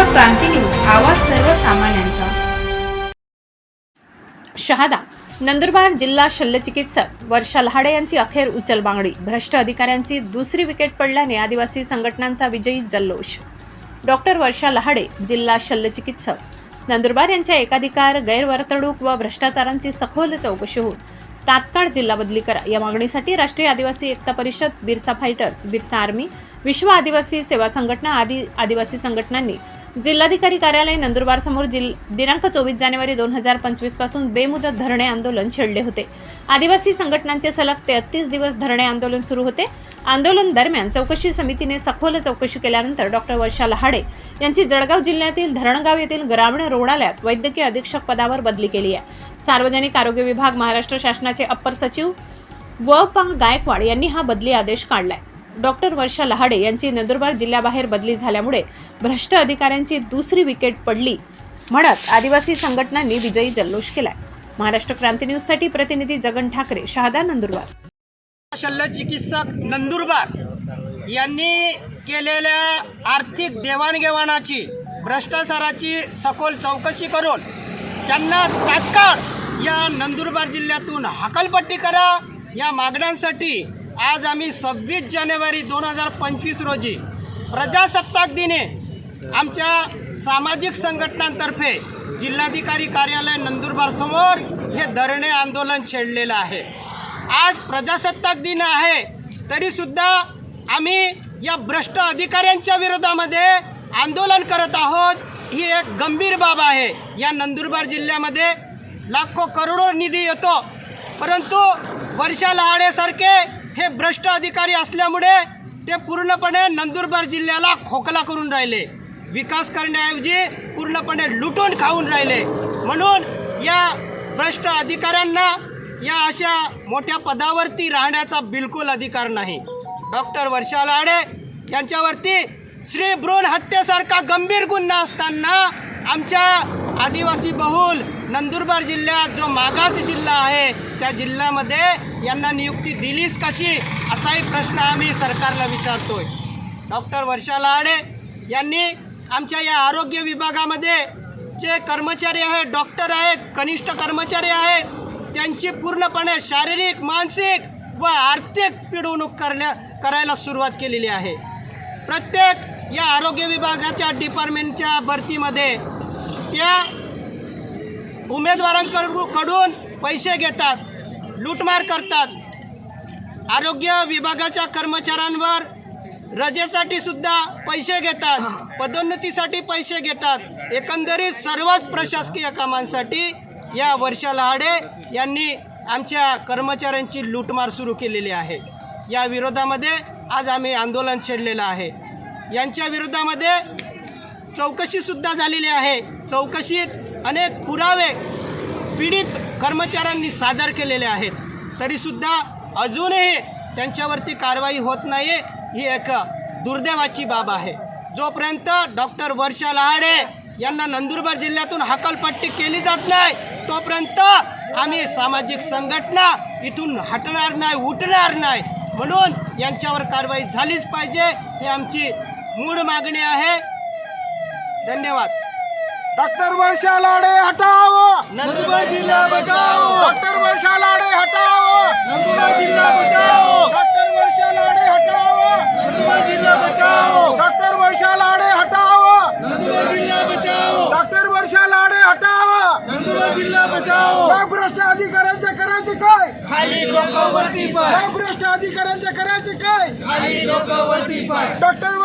महाराष्ट्र क्रांती news आवाज सर्वसामान्यांचा. शहादा नंदुरबार जिल्हा शल्यचिकित्सक वर्षा लहाडे यांची अखेर उचल बांगडी. भ्रष्ट अधिकाऱ्यांची दुसरी विकेट पडल्याने आदिवासी संघटनांचा विजयी जल्लोष. डॉक्टर वर्षा लहाडे जिल्हा शल्यचिकित्सक. नंदुरबार यांच्या एकाधिकार गैरवर्तणूक व भ्रष्टाचारांची सखोल चौकशी होऊन तात्काळ जिल्हा बदली करा. या मागणीसाठी राष्ट्रीय आदिवासी एकता परिषद बिरसा फायटर्स बिरसा आर्मी विश्व आदिवासी सेवा संघटना आदी आदिवासी संघटनांनी जिल्हाधिकारी कार्यालय नंदुरबार समोर जिल दिनांक चोवीस जानेवारी दोन हजार पंचवीसपासून बेमुदत धरणे आंदोलन छेडले होते. आदिवासी संघटनांचे सलग तेहतीस दिवस धरणे आंदोलन सुरू होते. आंदोलन दरम्यान चौकशी समितीने सखोल चौकशी केल्यानंतर डॉक्टर वर्षा लहाडे यांची जळगाव जिल्ह्यातील धरणगाव येथील ग्रामीण रुग्णालयात वैद्यकीय अधीक्षक पदावर बदली केली आहे. सार्वजनिक आरोग्य विभाग महाराष्ट्र शासनाचे अप्पर सचिव व पा. गायकवाड यांनी हा बदली आदेश काढलाय. डॉक्टर वर्षा लहाडे यांची नंदुरबार जिल्ह्याबाहेर बदली झाल्यामुळे भ्रष्ट अधिकाऱ्यांची दुसरी विकेट पडली. म्हणत आदिवासी संघटनांनी विजयी जल्लोष केलाय. महाराष्ट्र क्रांती न्यूजसाठी प्रतिनिधी जगन ठाकरे शहादा नंदुरबार. शल्य चिकित्सक नंदुरबार यांनी केलेल्या आर्थिक देवाणघेवाणाची भ्रष्टाचाराची सखोल चौकशी करून त्यांना तात्काळ या नंदुरबार जिल्ह्यातून हकालपट्टी करा या मागण्यांसाठी आज आम्ही सव्वीस जानेवारी दोन हजार पंचवीस रोजी प्रजासत्ताक दिने आमच्या सामाजिक संघटनांतर्फे जिल्हाधिकारी कार्यालय नंदुरबार समोर हे धरणे आंदोलन छेडलेलं आहे. आज प्रजासत्ताक दिन आहे तरीसुद्धा आम्ही या भ्रष्ट अधिकाऱ्यांच्या विरोधामध्ये आंदोलन करत आहोत. ही एक गंभीर बाब आहे. या नंदुरबार जिल्ह्यामध्ये लाखो करोडो निधी येतो. परंतु वर्षा लहाडेसारखे हे भ्रष्ट अधिकारी असल्यामुळे ते पूर्णपणे नंदुरबार जिल्ह्याला खोकला करून राहिले. विकास करण्याऐवजी पूर्णपणे लुटून खाऊन राहिले. म्हणून या भ्रष्ट अधिकाऱ्यांना या अशा मोठ्या पदावरती राहण्याचा बिलकुल अधिकार नाही. डॉक्टर वर्षा लाडे यांच्यावरती श्री भ्रूण हत्येसारखा गंभीर गुन्हा असताना आमच्या आदिवासी बहुल नंदुरबार जिल्ह्यात जो मागास जिल्हा आहे त्या जिल्ह्यामध्ये यांना नियुक्ती दिलीच कशी असाही प्रश्न आम्ही सरकारला विचारतोय. डॉक्टर वर्षा लहाडे यांनी आमच्या या आरोग्य विभागामध्ये जे कर्मचारी आहेत डॉक्टर आहेत कनिष्ठ कर्मचारी आहेत त्यांची पूर्णपणे शारीरिक मानसिक व आर्थिक पिडवणूक करण्या करायला सुरुवात केलेली आहे. प्रत्येक या आरोग्य विभागाच्या डिपार्टमेंटच्या भरतीमध्ये त्या उमेदवारांकडून पैसे घेतात लूटमार करतात. आरोग्य विभागाच्या कर्मचाऱ्यांवर रजेसाठी सुद्धा पैसे घेतात पदोन्नतीसाठी पैसे घेतात. एकंदरीत सर्वच प्रशासकीय कामांसाठी या वर्षा लहाडे यांनी आमच्या कर्मचाऱ्यांची लूटमार सुरू केलेली आहे. या विरोधामध्ये आज आम्ही आंदोलन छेडलेलं आहे. यांच्या विरोधामध्ये चौकशीसुद्धा झालेली आहे. चौकशीत अनेक पुरावे पीडित कर्मचाऱ्यांनी सादर केलेले आहेत. तरीसुद्धा अजूनही त्यांच्यावरती कारवाई होत नाही ही एक दुर्दैवाची बाब आहे. जोपर्यंत डॉक्टर वर्षा लहाडे यांना नंदुरबार जिल्ह्यातून हकालपट्टी केली जात नाही तोपर्यंत आम्ही सामाजिक संघटना इथून हटणार नाही उठणार नाही. म्हणून यांच्यावर कारवाई झालीच पाहिजे ही आमची मूळ मागणी आहे. धन्यवाद. डॉक्टर वर्षा लाडे हटाओ! नंदुरबार जिल्हा बचाओ! डॉक्टर वर्षा लाडे हटाओ! नंदुरबार जिल्हा बचाओ! डॉक्टर वर्षा लाडे हटाओ! नंदुरबार जिल्हा बचाओ! डॉक्टर वर्षा लाडे हटाओ! नंदुरबार जिल्हा बचाओ! डॉक्टर वर्षा लाडे हटाओ! नंदुरबार जिल्हा बचाओ! काय भ्रष्ट अधिकाऱ्यांचे करायचे काय? खाली डोकावरती पाय! काय भ्रष्ट अधिकाऱ्यांचे करायचे काय? खाली डोकावरती पाय! डॉक्टर